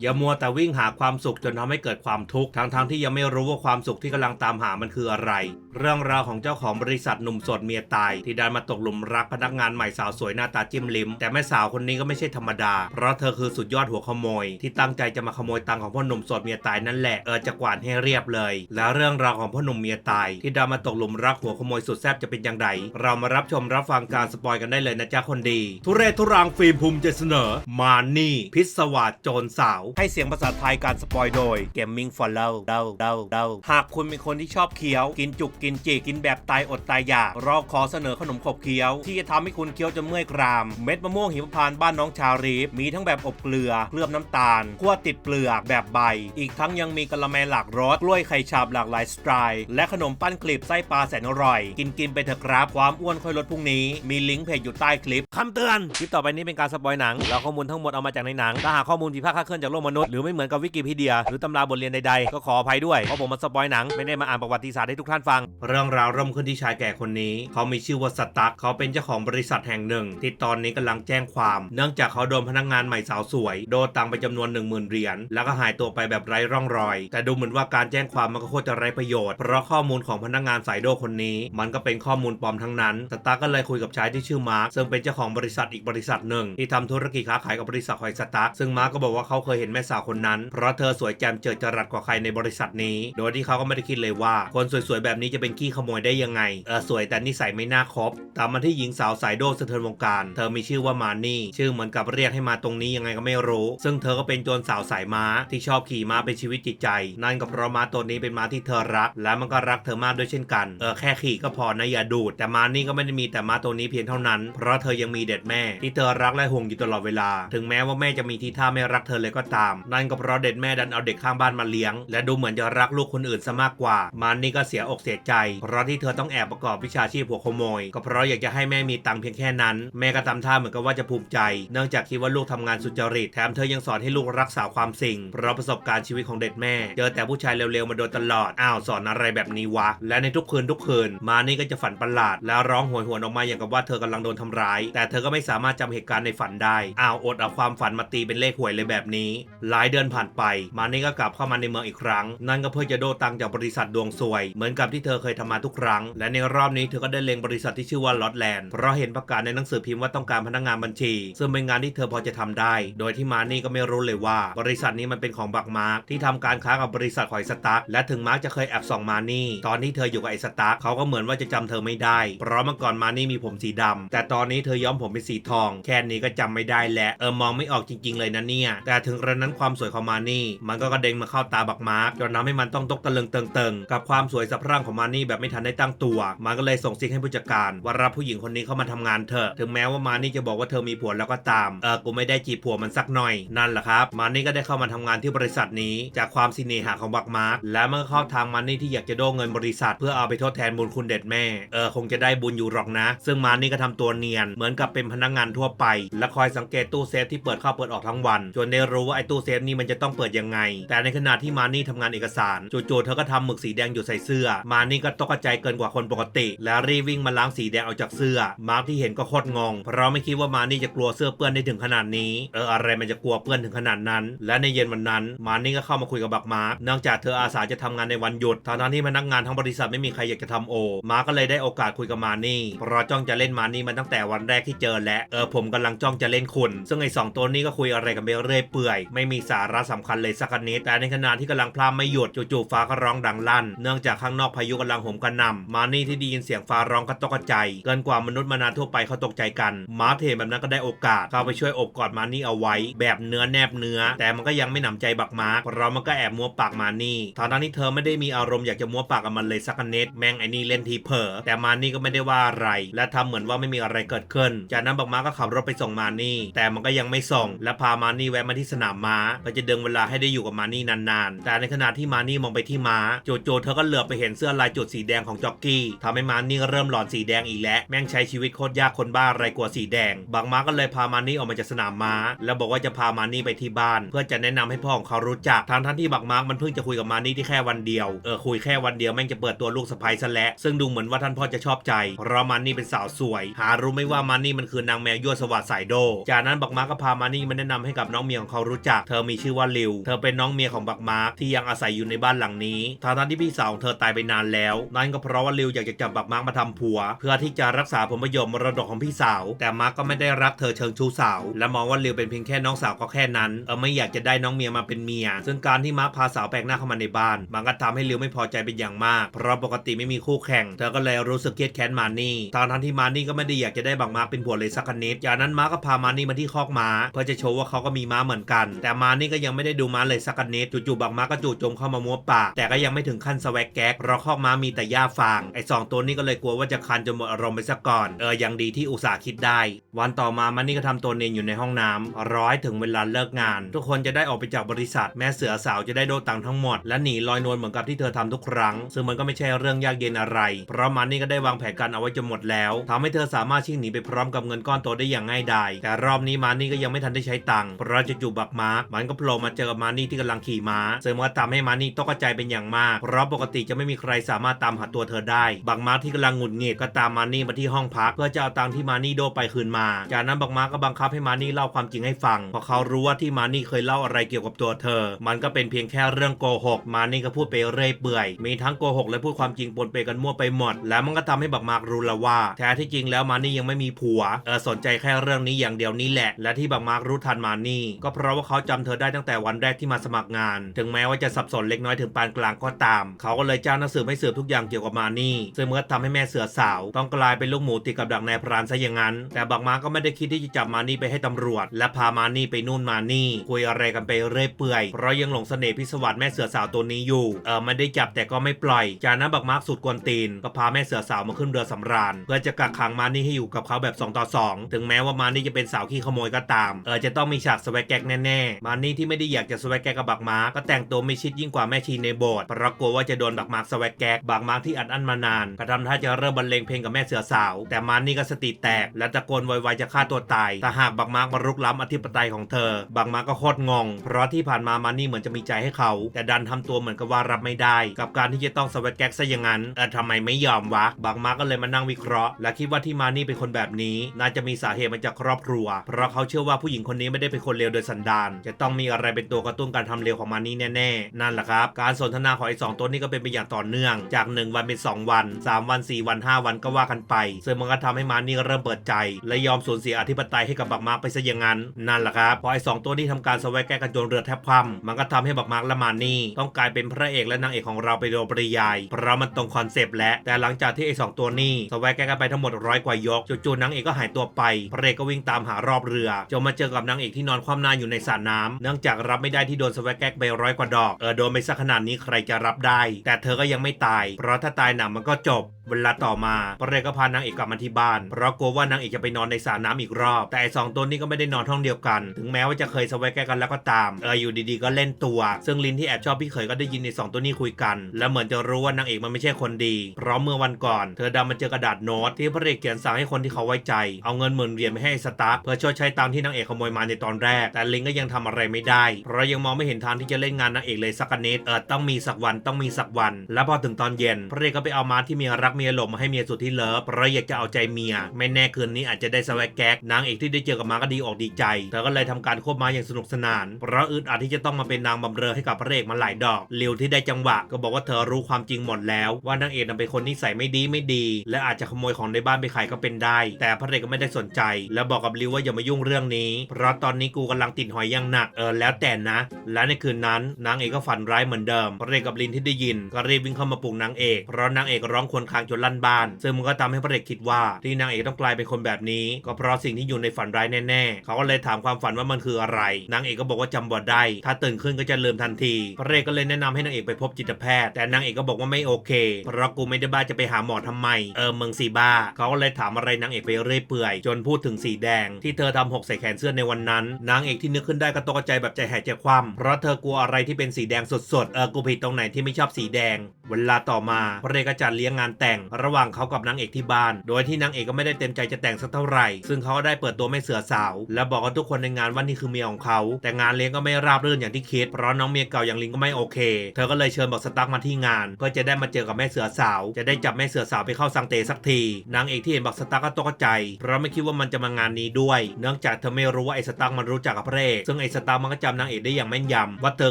อย่ามัวแต่วิ่งหาความสุขจนทำให้เกิดความทุกข์ทั้งๆที่ยังไม่รู้ว่าความสุขที่กำลังตามหามันคืออะไร เรื่องราวของเจ้าของบริษัทหนุ่มโสดเมียตาย ที่ได้มาตกหลุมรักพนักงานใหม่สาวสวยหน้าตาจิ้มลิ้ม แต่แม่สาวคนนี้ก็ไม่ใช่ธรรมดา เพราะเธอคือสุดยอดหัวขโมย ที่ตั้งใจจะมาขโมยตังค์ของพ่อหนุ่มโสดเมียตายนั่นแหละเออจะกวาดให้เรียบเลย แล้วเรื่องราวของพ่อหนุ่มเมียตาย ที่ได้มาตกหลุมรักหัวขโมยสุดแซ่บจะเป็นอย่างไรเรามารับชมรับฟังการสปอยกันได้เลยนะจ๊ะคนดี ทุเรศทุรังฟิล์มภูมิใจเสนอ มานี่ พิศวาสโจรสาวให้เสียงภาษาไทยการสปอยโดย Gaming for l o v เดาเดาเดาหากคุณเป็นคนที่ชอบเคี้ยว กินจุกกินจีกินแบบตายอดตายอยาก เราขอเสนอขนมขบเคี้ยว ที่จะทำให้คุณเคี้ยวจนเมื่อยกราม เม็ดมะม่วงหิมพานต์บ้านน้องชารีฟมีทั้งแบบอบเกลือเคลือบน้ำตาลคั่วติดเปลือกแบบใบ อีกทั้งยังมีกะละแมหลากรสกล้วยไข่ฉาบหลากหลายสไตล์และขนมปั้นกลีบไส้ปลาแสนอร่อย กินกินไปเถอะครับความอ้วนค่อยลดพรุ่งนี้ มีลิงก์เพจอยู่ใต้คลิปคำเตือนคลิปต่อไปนี้เป็นการสปอยหนังแล้วข้อมูลทั้งหมดเอามาจากในหนังถ้าหากข้อมูลผิดพลาดคลาดเคลื่อนจากโลกมนุษย์หรือไม่เหมือนกับวิกิพีเดีย หรือตำราบทเรียนใดๆ ก็ขออภัยด้วย เพราะผมมาสปอยหนัง ไม่ได้มาอ่านประวัติศาสตร์ให้ทุกท่านฟัง เรื่องราวเริ่มขึ้นที่ชายแก่คนนี้ เขามีชื่อว่าสตั๊กเขาเป็นเจ้าของบริษัทแห่งหนึ่ง ที่ตอนนี้กำลังแจ้งความ เนื่องจากเขาโดนพนักงานใหม่สาวสวย โดนตังค์ไปจำนวน 1 0,000เหรียญแล้วก็หายตัวไปแบบไร้ร่องรอย แต่ดูเหมือนว่าการแจ้งความมันก็โคตรจะไร้ประโยชน์เพราะข้อมูลของพนักงานสายโดคนนี้ มันก็เป็นข้อมูลปลอมทั้งนั้นสตั๊กก็เลยคุยกับชายที่ชื่อมาร์คซึ่งเป็นเจ้าของบริษัทอีกบริษัทหนึ่งที่ทำธุรกิจค้าขายกับบริษัทหอยสตั๊กซึ่งมาร์คก็บอกว่าเขาเคยเห็นแม่สาวคนนั้น เพราะเธอสวยแจ่มเจิดจรัสกว่าใครในบริษัทนี้ โดยที่เขาก็ไม่ได้คิดเลยว่า คนสวยๆแบบนี้จะเป็นขี้ขโมยได้ยังไง เออสวยแต่นิสัยไม่น่าคบตามมาที่หญิงสาวสายโดสะเทือนวงการ เธอมีชื่อว่ามานี่ ชื่อเหมือนกับเรียกให้มาตรงนี้ยังไงก็ไม่รู้ ซึ่งเธอก็เป็นโจรสาวสายม้าที่ชอบขี่ม้าเป็นชีวิตจิตใจ นั่นก็เพราะม้าตัวนี้เป็นม้าที่เธอรัก และมันก็รักเธอมากด้วยเช่นกัน เออแค่ขี่ก็พอนะอย่าดูด แต่มานี่ก็ไม่ได้มีแต่ม้าตัวนี้เพียงเท่านั้น เพราะเธอยังมีเด็ดแม่ที่เธอรักและห่วงอยู่ตลอดเวลา ถึงแม้ว่าแม่จะมีทีท่าไม่รักเธอเลยก็ตาม นั่นก็เพราะเด็ดแม่ดันเอาเด็กข้างบ้านมาเลี้ยง และดูเหมือนจะรักลูกคนอื่นซะมากกว่า มันนี่ก็เสียอกเสียใจ เพราะที่เธอต้องแอบประกอบวิชาชีพหัวขโมย ก็เพราะอยากจะให้แม่มีตังค์เพียงแค่นั้น แม่ก็ทำท่าเหมือนกับว่าจะภูมิใจ เนื่องจากคิดว่าลูกทำงานสุจริต แถมเธอยังสอนให้ลูกรักษาความสิ่ง เพราะประสบการณ์ชีวิตของเด็กแม่ เจอแต่ผู้ชายเร็วๆมาโดยตลอด อ้าวสอนอะไรแบบนี้วะ และในทุกคืนทุกคืน มานี่ก็จะฝันประหลาด แล้วร้องโหยหวนออกมาอย่างกับว่าเธอกำลังโดนทำร้าย แต่เธอก็ไม่สามารถจำเหตุการณ์ในฝันได้ อ้าวอดเอาความฝันมาตีเป็นเลขหวยเลยแบบนี้หลายเดือนผ่านไป มานี่ก็กลับเข้ามาในเมืองอีกครั้ง นั่นก็เพื่อจะโดตังจากบริษัทดวงซวย เหมือนกับที่เธอเคยทำมาทุกครั้ง และในรอบนี้เธอก็ได้เล็งบริษัทที่ชื่อว่าลอตแลนด์เพราะเห็นประกาศในหนังสือพิมพ์ว่าต้องการพนักงานบัญชี ซึ่งเป็นงานที่เธอพอจะทำได้ โดยที่มานี่ก็ไม่รู้เลยว่า บริษัทนี้มันเป็นของบักมาร์กที่ทำการค้ากับบริษัทหอยสตาร์และถึงมาร์กจะเคยแอบส่องมานี่ตอนที่เธออยู่กับไอ้สตาร์เขาก็เหมือนว่าจะจำเธอไม่ได้เพราะเมื่อก่อนมานี่มีผมสีดำแต่ตอนนี้เธอย้อมผมเป็นสีทอง แค่นี้ก็จำไม่ได้แล้วเออมองไม่ออกจริง ๆ เลยนะเนี่ยแต่ถึงกระนั้นความสวยของมานี่ มันก็กระเด็นมาเข้าตาบักมาร์กจนทำให้มันต้องตกตะลึงเติงๆกับความสวยสะพรั่งของมานี่แบบไม่ทันได้ตั้งตัวมันก็เลยส่งซิกให้ผู้จัดการว่ารับผู้หญิงคนนี้เข้ามาทำงานเถอะถึงแม้ว่ามานี่จะบอกว่าเธอมีผัวแล้วก็ตามเออกูไม่ได้จีบผัวมันสักหน่อยนั่นแหละครับมานี่ก็ได้เข้ามาทำงานที่บริษัทนี้จากความสิเนหาของบักมาร์กและมันก็เข้าทางมานี่ที่อยากจะโดเงินบริษัท เพื่อเอาไปทดแทนบุญคุณเด็ดแม่เออคงจะได้บุญอยู่หรอกนะ ซึ่งมานี่ก็ทำตัวเนียนเหมือนกับเป็นพนักงานทั่วไป และคอยสังเกตตู้เซฟที่เปิดเข้าเปิดออกทั้งวัน จนได้รู้ว่าไอ้ตู้เซฟนี่มันจะต้องเปิดยังไง แต่ในขณะที่มานี่ทำงานเอกสารจู่ๆเธอก็ทำหมึกสีแดงอยู่ใส่เสื้อ มานี่ก็ตกใจเกินกว่าคนปกติ แล้วรีบวิ่งมาล้างสีแดงออกจากเสื้อ มาร์คที่เห็นก็โคตรงง เพราะไม่คิดว่ามานี่จะกลัวเสื้อเปื้อนได้ถึงขนาดนี้ เอออะไรมันจะกลัวเปื้อนถึงขนาดนั้น และในเย็นวันนั้น มานี่ก็เข้ามาคุยกับบักมาร์คเนื่องจากเธออาสาจะทำงานในวันหยุดทั้งที่พนักงานทั้งบริษัทไม่มีใครอยากจะทำโอ มาร์คก็เลยได้โอกาสคุยกับมานี่เพราะจ้องจะเล่นมานี่มาตั้งแต่วันแรกที่เจอและเออผมกำลังจ้องจะเล่นคุณ ซึ่งไอ้สองตัวนี้ก็คุยอะไรกันไปเรื่อยเปื่อยไม่มีสาระสำคัญเลยสักนิด แต่ในขณะที่กำลังพลาไม่หยุดจู่ๆฟ้าก็ร้องดังลั่น เนื่องจากข้างนอกพายุกำลังโหมกระหน่ำมานี่ที่ได้ยินเสียงฟ้าร้องก็ตกใจเกินกว่ามนุษย์มนาทั่วไปเขาตกใจกัน มาร์เห็นแบบนั้นก็ได้โอกาสเข้าไปช่วยอบกอดมานี่เอาไว้ แบบเนื้อแนบเนื้อ แต่มันก็ยังไม่หนำใจบักมาร์คเพราะมันก็แอบมัวปากมานี่ทางนั้นที่เธอไม่ได้มีอารมณ์อยากจะมัวปากกับมันเลยสักนิดแม่งไอ้นี่เล่นทีเผลอแต่มานี่ก็ไม่ได้ว่าอะไร และทำเหมือนว่าไม่มีอะไรเกิดขึ้น จากนั้นบักมาร์คก็ขับรถไปส่งมานี่ แต่มันก็ยังไม่ส่ง และพามานี่แวะมาที่สนามม้าเพื่อจะดึงเวลาให้ได้อยู่กับมานี่นานๆ แต่ในขณะที่มานี่มองไปที่ม้าโจู่ๆเธอก็เหลือบไปเห็นเสื้อลายจุดสีแดงของจ็อกกี้ทำให้มานี่ก็เริ่มหลอนสีแดงอีกแล้วแม่งใช้ชีวิตโคตรยากคนบ้าอะไรกลัวสีแดงบักมาก็เลยพามานี่ออกมาจากสนามม้า แล้วบอกว่าจะพามานี่ไปที่บ้าน เพื่อจะแนะนำให้พ่อของเขารู้จักทางท่านที่บักมามันเพิ่งจะคุยกับมานี่ที่แค่วันเดียวเออคุยแค่วันเดียวแม่งจะเปิดตัวลูกสะใภ้ซะแล้วซึ่งดูเหมือนว่าท่านพ่อจะชอบใจเพราะมานี่เป็นสาวสวย หารู้ไม่ว่ามานี่มันคือนางแมวยั่วสวัสดสายโด จากนั้นบักมาก็พามานี่มาแนะนำให้กับน้องเมียของเขารู้จัก เธอมีชื่อว่าลิว เธอเป็นน้องเมียของบักมาร์คที่ยังอาศัยอยู่ในบ้านหลังนี้ทางนั้นที่พี่สาวของเธอตายไปนานแล้ว นั่นก็เพราะว่าลิวอยากจะจับบักมาร์คมาทำผัว เพื่อที่จะรักษาผลประโยชน์มรดกของพี่สาว แต่มาร์คก็ไม่ได้รักเธอเชิงชู้สาว และมองว่าลิวเป็นเพียงแค่น้องสาวก็แค่นั้นเออไม่อยากจะได้น้องเมียมาเป็นเมีย ซึ่งการที่มาร์คพาสาวแปลกหน้าเข้ามาในบ้าน มันก็ทำให้ลิวไม่พอใจเป็นอย่างมาก เพราะปกติไม่มีคู่แข่ง เธอก็เลยรู้สึกเครียดแค้นมานี่ทางทั้งที่มานี่ก็ไม่ได้อยากจะได้บักมาร์คเป็นผัวเลยสักนิดจากนั้นมาร์คก็พามานี่มาที่คอกม้าเพื่อจะโชว์ว่าเขาก็มีม้าเหมือนกันแต่มานี่ก็ยังไม่ได้ดูม้าเลยสักนิดจู่ๆบักมาก็จู่โจมเข้ามามัวปาก แต่ก็ยังไม่ถึงขั้นสแวกแก๊กเพราะคอกม้ามีแต่หญ้าฟางไอ้สองตัวนี้ก็เลยกลัวว่าจะคันจนหมดอารมณ์ไปซะก่อนเออยังดีที่อุตส่าห์คิดได้ วันต่อมามานี่ก็ทำตัวเนียนอยู่ในห้องน้ำร้อยถึงเวลาเลิกงาน ทุกคนจะได้ออกไปจากบริษัท แม่เสือสาวจะได้โดนตังทั้งหมด และหนีลอยนวลเหมือนกับที่เธอทำทุกครั้ง ซึ่งมันก็ไม่ใช่เรื่องยากเย็นอะไร เพราะมานี่ก็ได้วางแผนการเอาไว้จนหมดแล้วทำให้เธอสามารถชิ่งหนีไปพร้อมกับเงินก้อนโตได้อย่างง่ายดายแต่รอบนี้มานี่ก็ยังไม่ทันได้ใช้ตังค์เพราะจู่ๆบักมาร์คมันก็โผล่มาเจอกับมานี่ที่กำลังขี่ม้าซึ่งมันก็ทำให้มานี่ตกใจเป็นอย่างมาก เพราะปกติจะไม่มีใครสามารถตามหาตัวเธอได้ บักมาร์ที่กำลังหงุดหงิดก็ตามมานี่มาที่ห้องพัก เพื่อจะเอาตังที่มานี่โดไปคืนมา จากนั้นบักมาร์ก็บังคับให้มานี่เล่าความจริงให้ฟังเพราะเขารู้ว่าที่มานี่เคยเล่าอะไรเกี่ยวกับตัวเธอ มันก็เป็นเพียงแค่เรื่องโกหก มานี่ก็พูดไปเรื่อยเปื่อย มีทั้งโกหกและพูดความจริงปนเปกันมั่วไปหมด แล้วมันก็ทำให้บักมาร์ครู้แล้วว่า แท้ที่จริงแล้วมานี่ยังไม่มีผัว เออสนใจแค่เรื่องนี้อย่างเดียวนี่แหละ และที่บักมารู้ทันมานี่ ก็เพราะว่าเขาาจำเธอได้ตั้งแต่วันแรกที่มาสมัครงาน ถึงแม้ว่าจะสับสนเล็กน้อยถึงปานกลางก็ตาม เขาก็เลยจ้างนักสืบให้สืบทุกอย่างเกี่ยวกับมานี่ ซึ่งมันก็ทำให้แม่เสือสาว ต้องกลายเป็นลูกหมูติดกับดักนายพรานซะอย่างนั้น แต่บักมาร์ก็ไม่ได้คิดที่จะจับมานี่ไปให้ตำรวจ และพามานี่ไปนู่นมานี่ คุยอะไรกันไปเรื่อยเปื่อย เพราะยังหลงเสน่ห์พิศวาสแม่เสือสาวตัวนี้อยู่เออไม่ได้จับแต่ก็ไม่ปล่อย จากนั้นบักมาร์คสุดกวนตีนก็พาแม่เสือสาวมาขึ้นเรือสำราญ เพื่อจะกักขังมานี่ให้อยู่กับเขาแบบ2ต่อ2ถึงแม้ว่ามานี่จะเป็นสาวขี้ขโมยก็ตามเออจะต้องมีฉากสวแก๊กแน่มานี่ที่ไม่ได้อยากจะสวกแก๊กกับบักมาก็แต่งตัวไม่ชิดยิ่งกว่าแม่ชีในโบสถ์เพราะกลัวว่าจะโดนบักมาร์คสวกแกกบักมาที่อัดอั้นมานานก็ทำท่าจะเริ่มบรรเลงเพลงกับแม่เสือสาว แต่มานี่ก็สติแตก และตะโกนโวยวายจะฆ่าตัวตายแต่หากบักมามารุกล้ำอธิปไตยของเธอ บักมาก็โคตรงง เพราะที่ผ่านมามานี่เหมือนจะมีใจให้เขา แต่ดันทำตัวเหมือนกับว่ารับไม่ได้ กับการที่จะต้องสวกแก๊กซะอย่างนั้นเออทำไมไม่ยอมวะบักมาก็เลยมานั่งวิเคราะห์ และคิดว่าที่มานี่เป็นคนแบบนี้ น่าจะมีสาเหตุมาจากครอบครัว เพราะเขาเชื่อว่าผู้หญิงคนนี้ไม่ได้เป็นคนเลวโดยสันดานจะต้องมีอะไรเป็นตัวกระตุ้นการทำเลวของมานี่แน่ๆ นั่นแหละครับ การสนทนาของไอ้สองตัวนี้ก็เป็นไปอย่างต่อเนื่อง จาก 1 วันเป็น 2 วัน 3 วัน 4 วัน 5 วันก็ว่ากันไป ซึ่งมันก็ทำให้มานี่เริ่มเปิดใจ และยอมสูญเสียอธิปไตยให้กับบักมาร์คไปซะอย่างนั้น นั่นแหละครับ พอไอ้สองตัวนี้ทำการสวายแก้กันจนเรือแทบคว่ำมันก็ทำให้บักมาร์คและมานี่ต้องกลายเป็นพระเอกและนางเอกของเราไปโดยปริยาย เพราะมันตรงคอนเซปต์และ แต่หลังจากที่ไอ้สองตัวนี้สวายแก้กันไปทั้งหมดร้อยกว่ายกจู่ๆนางเอกก็หายตัวไปพระเอกก็วิ่งตามหารอบเรือจนมาเจอกับนางเอกที่นอนคว่ำหน้าอยู่ในสระน้ำเนื่องจากรับไม่ได้ที่โดนสวกแก๊กไปร้อยกว่าดอก เออโดนไปสักขนาดนี้ใครจะรับได้ แต่เธอก็ยังไม่ตาย เพราะถ้าตายหนังมันก็จบ เวลาต่อมาพระเอกก็พานางเอกกลับมาที่บ้าน เพราะกลัวว่านางเอกจะไปนอนในสระน้ำอีกรอบ แต่ไอ้สองตัวนี้ก็ไม่ได้นอนห้องเดียวกัน ถึงแม้ว่าจะเคยสวายแก้กันแล้วก็ตาม เอออยู่ดีๆก็เล่นตัว ซึ่งลินที่แอบชอบพี่เขยก็ได้ยินในสองตัวนี้คุยกัน และเหมือนจะรู้ว่านางเอกมันไม่ใช่คนดี เพราะเมื่อวันก่อน เธอดันมาเจอกระดาษโน้ตที่พระเอกเขียนสั่งให้คนที่เขาไว้ใจ เอาเงินหมื่นเหรียญไปให้สตาร์เพื่อชดใช้ตังค์ที่นางเอกขโมยมาในตอนแรก แต่ลิงก็ยังทำอะไรไม่ได้ เพราะยังมองไม่เห็นทางที่จะเล่นงานนางเอกเลยสักนิดเออต้องมีสักวันต้องมีสักวัน แล้วพอถึงตอนเย็นพระเอกก็ไปเอามาที่มีรักเมียหลงมาให้เมียสุดที่เลิฟเพราะอยากจะเอาใจเมีย ไม่แน่คืนนี้อาจจะได้สวายแก๊กนางเอกที่ได้เจอกับม้าก็ดีออกดีใจ เธอก็เลยทำการควบม้าอย่างสนุกสนาน เพราะอึดอัดที่จะต้องมาเป็นนางบำเรอให้กับพระเอกมาหลายดอกลิวที่ได้จังหวะก็บอกว่าเธอรู้ความจริงหมดแล้ว ว่านางเอกนั้นเป็นคนนิสัยไม่ดีไม่ดี และอาจจะขโมยของในบ้านไปขายก็เป็นได้ แต่พระเอกก็ไม่ได้สนใจ และบอกกับลิวว่าอย่ามายุ่งเรื่องนี้ เพราะตอนนี้กูกำลังติดหอยอย่างหนักเออแล้วแต่นะ และในคืนนั้นนางเอกก็ฝันร้ายเหมือนเดิมพระเอกกับลินที่ได้ยินก็รีบวิ่งเข้ามาปลุกนางเอกเพราะนางเอกร้องควญคางจนลั่นบ้าน ซึ่งมันก็ทำให้พระเอกคิดว่าที่นางเอกต้องกลายเป็นคนแบบนี้ ก็เพราะสิ่งที่อยู่ในฝันร้ายแน่ๆ เขาก็เลยถามความฝันว่ามันคืออะไร นางเอกก็บอกว่าจำบ่ได้ ถ้าตื่นขึ้นก็จะลืมทันที พระเอกก็เลยแนะนำให้นางเอกไปพบจิตแพทย์ แต่นางเอกก็บอกว่าไม่โอเค เพราะกูไม่ได้บ้าจะไปหาหมอทำไม เออเมึงสีบ้า เขาก็เลยถามอะไรนางเอกไปเรื่อยเปื่อย จนพูดถึงสีแดง ที่เธอทำหกใส่แขนเสื้อในวันนั้น นางเอกที่นึกขึ้นได้ก็ตกใจแบบใจหายใจคว่ำเพราะเธอกลัวอะไรที่เป็นสีแดงสดๆ เออกูผิดตรงไหนที่ไม่ชอบสีแดง เวลาต่อมาพระเอกก็จัดเลี้ยงงานแต่แต่งระหว่างเขากับนางเอกที่บ้าน โดยที่นางเอกก็ไม่ได้เต็มใจจะแต่งสักเท่าไหร่ ซึ่งเขาก็ได้เปิดตัวแม่เสือสาว และบอกกับทุกคนในงานว่านี่คือเมียของเขา แต่งานเลี้ยงก็ไม่ราบรื่นอย่างที่คิด เพราะน้องเมียเก่าอย่างลิงก็ไม่โอเค เธอก็เลยเชิญบอกสตั๊กมาที่งาน เพื่อจะได้มาเจอกับแม่เสือสาว จะได้จับแม่เสือสาวไปเข้าสังเตสักที นางเอกที่เห็นบอกสตั๊กก็ตกใจ เพราะไม่คิดว่ามันจะมางานนี้ด้วย เนื่องจากเธอไม่รู้ว่าไอ้สตั๊กมันรู้จักกับพระเอกซึ่งไอ้สตั๊กมันก็จำนางเอกได้อย่างแม่นยำว่าเธอ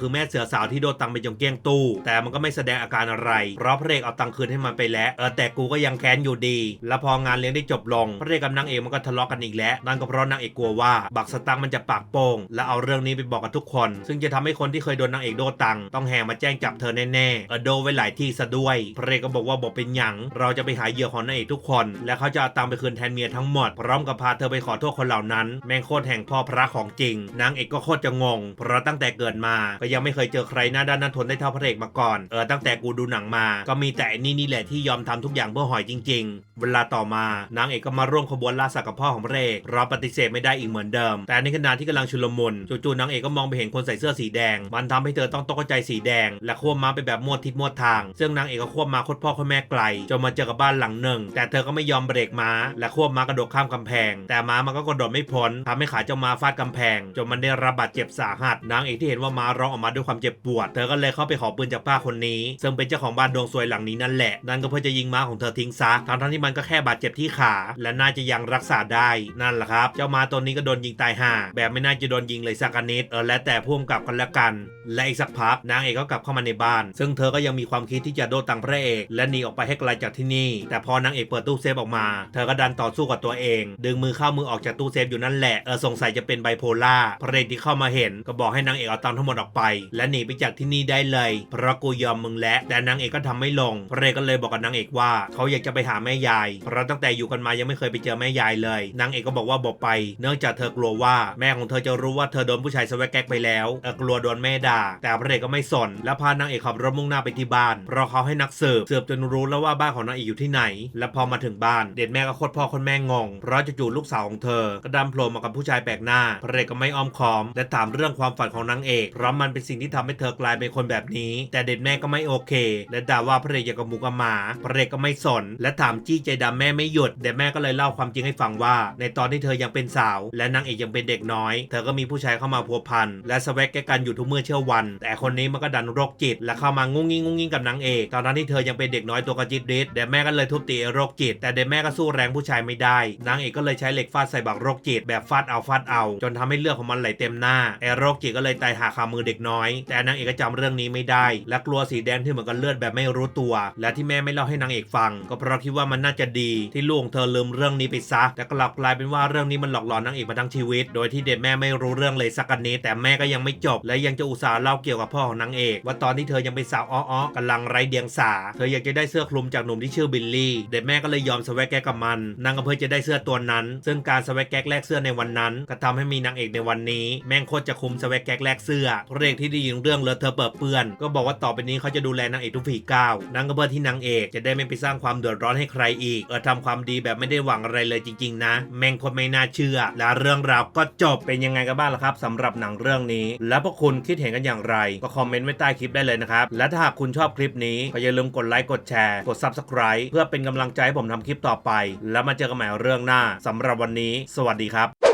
คือแม่เสือสาวที่โดนตังไปจงเกี้ยงตู้ แต่มันก็ไม่แสดงอาการอะไรเพราะพระเอกเอาตังคืนให้มันไปแล้วเออแต่กูก็ยังแค้นอยู่ดี แล้วพองานเลี้ยงได้จบลงพระเอกกับนางเอกมันก็ทะเลาะกันอีกแล้วนั่นก็เพราะนางเอกกลัวว่าบักสตังมันจะปากโป้งและเอาเรื่องนี้ไปบอกกับทุกคน ซึ่งจะทำให้คนที่เคยโดนนางเอกโดตังต้องแห่มาแจ้งจับเธอแน่ๆเออโดไว้หลายที่ซะด้วยพระเอกก็บอกว่าบอกเป็นหยังเราจะไปหาเหยื่อของนางเอกทุกคน และเขาจะเอาตังไปคืนแทนเมียทั้งหมด พร้อมกับพาเธอไปขอโทษคนเหล่านั้น แม่งโคตรแห่งพ่อพระของจริง นางเอกก็โคตรจะงง เพราะตั้งแต่เกิดมา ก็ยังไม่เคยเจอใครหน้าด้านนั้นทนได้เท่าพระเอกมาก่อน เออตั้งแต่กูดูหนังมา ก็มีแต่นี่นี่แหละที่ยอมทำทุกอย่างเพื่อหอยจริง ๆ เวลาต่อมานางเอกก็มาร่วมขบวนล่าสัตว์กับพ่อของพระเอกเราปฏิเสธไม่ได้อีกเหมือนเดิม แต่ในขณะที่กำลังชุลมุนจู่ๆนางเอกก็มองไปเห็นคนใส่เสื้อสีแดง มันทำให้เธอต้องตกใจสีแดง และควบม้าไปแบบมวดทิศมวดทาง ซึ่งนางเอกก็ควบม้าคตรพ่อคตรแม่ไกลจนมาเจอกับบ้านหลังหนึ่ง แต่เธอก็ไม่ยอมเบรกม้า และควบม้ากระโดดข้ามกำแพง แต่ม้ามันก็กระโดดไม่พ้นทำให้ขาเจ้าม้าฟาดกำแพงจนมันได้รับบาดเจ็บสาหัสนางเอกที่เห็นว่าม้าร้องออกมาด้วยความเจ็บปวด เธอก็เลยเข้าไปขอปืนจากป้าคนนี้ ซึ่งเป็นเจ้าของบ้านดวงซวยหลังนี้นั่นแหละนั่นก็เพื่อจะยิงม้าของเธอทิ้งซะทั้งๆที่มันก็แค่บาดเจ็บที่ขา และน่าจะยังรักษาได้นั่นแหละครับ เจ้าม้าตัวนี้ก็โดนยิงตายห่าแบบไม่น่าจะโดนยิงเลยสักนิดเออและแต่พ่วงกับกันและกัน และอีกสักพักนางเอกก็กลับเข้ามาในบ้าน ซึ่งเธอก็ยังมีความคิดที่จะโดนตังพระเอก และหนีออกไปให้ไกลจากที่นี่ แต่พอนางเอกเปิดตู้เซฟออกมา เธอก็ดันต่อสู้กับตัวเอง ดึงมือเข้ามือออกจากตู้เซฟอยู่นั่นแหละเออสงสัยจะเป็นไบโพล่าพระเอกที่เข้ามาเห็นก็บอกให้นางเอกเอาตังทั้งหมดออกไป และหนีไปจากที่นี่ได้เลยเพราะกูยอมมึงแล้วแต่นางเอกก็ทำไม่ลงพระเอกก็เลยบอกกับนางเอกวาเขาอยากจะไปหาแม่ยาย เพราะตั้งแต่อยู่กันมายังไม่เคยไปเจอแม่ยายเลย นางเอกก็บอกว่าบอกไป เนื่องจากเธอกลัวว่าแม่ของเธอจะรู้ว่าเธอโดนผู้ชายสวักแก๊กไปแล้วเออกลัวโดนแม่ด่า แต่พระเอกก็ไม่สน และพานางเอกขับรถมุ่งหน้าไปที่บ้าน เพราะเขาให้นักสืบสืบจนรู้แล้วว่าบ้านของนางเอกอยู่ที่ไหน และพอมาถึงบ้าน เด็ดแม่ก็โคตรพ่อคนแม่งง เพราะจู่ๆลูกสาวของเธอ ก็ดันโผล่มากับผู้ชายแปลกหน้า พระเอกก็ไม่อ้อมค้อม และถามเรื่องความฝันของนางเอก เพราะมันเป็นสิ่งที่ทำให้เธอกลายเป็นคนแบบนี้ แต่เด็ดแม่ก็ไม่โอเค และด่าว่าพระเอกอย่างกับหมูกับหมาพระเอกก็ไม่สน และถามจี้ใจดำแม่ไม่หยุดเด็ดแม่ก็เลยเล่าความจริงให้ฟังว่า ในตอนที่เธอยังเป็นสาว และนางเอกยังเป็นเด็กน้อย เธอก็มีผู้ชายเข้ามาพัวพันและสวกแกกันอยู่ทุกเมื่อเชื่อวัน แต่คนนี้มันก็ดันโรคจิต และเข้ามางุ้งงิ้งงุ้งงิ้งกับนางเอกตอนนั้นที่เธอยังเป็นเด็กน้อยตัวกระจิตริดเด็ดแม่ก็เลยทุบตีโรคจิต แต่เด็ดแม่ก็สู้แรงผู้ชายไม่ได้นางเอกก็เลยใช้เหล็กฟาดใส่บักโรคจิตแบบฟาดเอาฟาดเอา จนทำให้เลือดของมันไหลเต็มหน้าไอ้โรคจิตก็เลยตายหาคามือเด็กน้อย แต่นางเอกก็จำเรื่องนี้ไม่ได้ และกลัวสีแดงที่เหมือนกับเลือดแบบไม่รู้ตัว และที่แม่ไม่เล่าให้นางเอกฟัง ก็เพราะคิดว่ามันน่าจะดีที่ลูกของเธอลืมเรื่องนี้ไปซะ แต่กลับกลายเป็นว่าเรื่องนี้มันหลอกหลอนนางเอกมาทั้งชีวิต โดยที่เด็ดแม่ไม่รู้เรื่องเลยสักนิดแต่แม่ก็ยังไม่จบ และยังจะอุตส่าห์เล่าเกี่ยวกับพ่อของนางเอกว่าตอนที่เธอยังเป็นสาวอ้อๆกำลังไร้เดียงสา เธออยากจะได้เสื้อคลุมจากหนุ่มที่ชื่อบิลลี่ เด็ดแม่ก็เลยยอมสวกแกกกับมันนางก็เพื่อจะได้เสื้อตัวนั้น ซึ่งการสวกแกกแลกเสื้อในวันนั้น ก็ทำให้มีนางเอกในวันนี้ แม่งโคตรจะคุมสวกแกกแลกเสื้อพระเอกที่ได้ยินเรื่องเลอะเธอเปิดเปื้อน ก็บอกว่าต่อไปนี้เขาจะดูแลนางเอกทุกฝีก้าวนางก็เพื่อที่นางเอกจะได้ไม่ไปสร้างความเดือดร้อนให้ใครอีก เออทำความดีแบบไม่ได้หวังอะไรเลยจริง ๆ นะ แม่งคนไม่น่าเชื่อ และเรื่องราวก็จบเป็นยังไงกันบ้างล่ะครับสำหรับหนังเรื่องนี้ แล้วพวกคุณคิดเห็นกันอย่างไร ก็คอมเมนต์ไว้ใต้คลิปได้เลยนะครับ และถ้าหากคุณชอบคลิปนี้ก็อย่าลืมกดไลค์กดแชร์กด Subscribe เพื่อเป็นกำลังใจให้ผมทำคลิปต่อไป แล้วมาเจอกันใหม่เรื่องหน้าสำหรับวันนี้ สวัสดีครับ